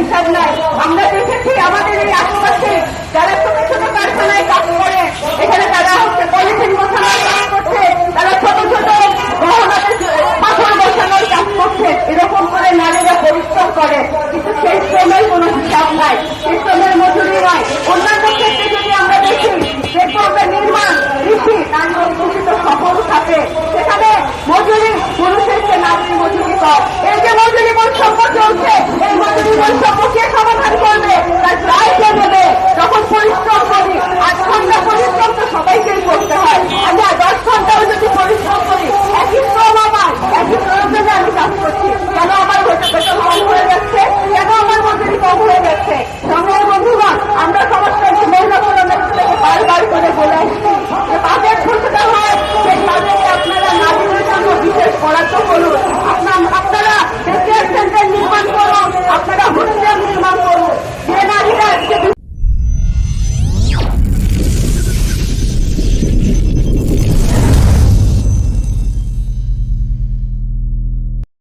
হিসাব নাই। আমরা দেখেছি আমাদের এই আশেপাশে যারা ছোট ছোট কারখানায় কাজ করে, এখানে তারা হচ্ছে পলিথিন বসানোর কাজ করছে, তারা ছোট ছোট পাথর বসানোর কাজ করছে। এরকম করে নারীরা পরিশ্রম করে। কিন্তু সেই শ্রমের কোনো হিসাব নাই। সেই শ্রমের মজুরি নয় অন্যান্য ক্ষেত্রে যদি আমরা দেখি, যে করবে নির্মাণ কৃষি নারী অধ্যুষিত সফল থাকে। সেখানে মজুরি পুরুষের চেয়ে নারীর মজুরি কম। perfect.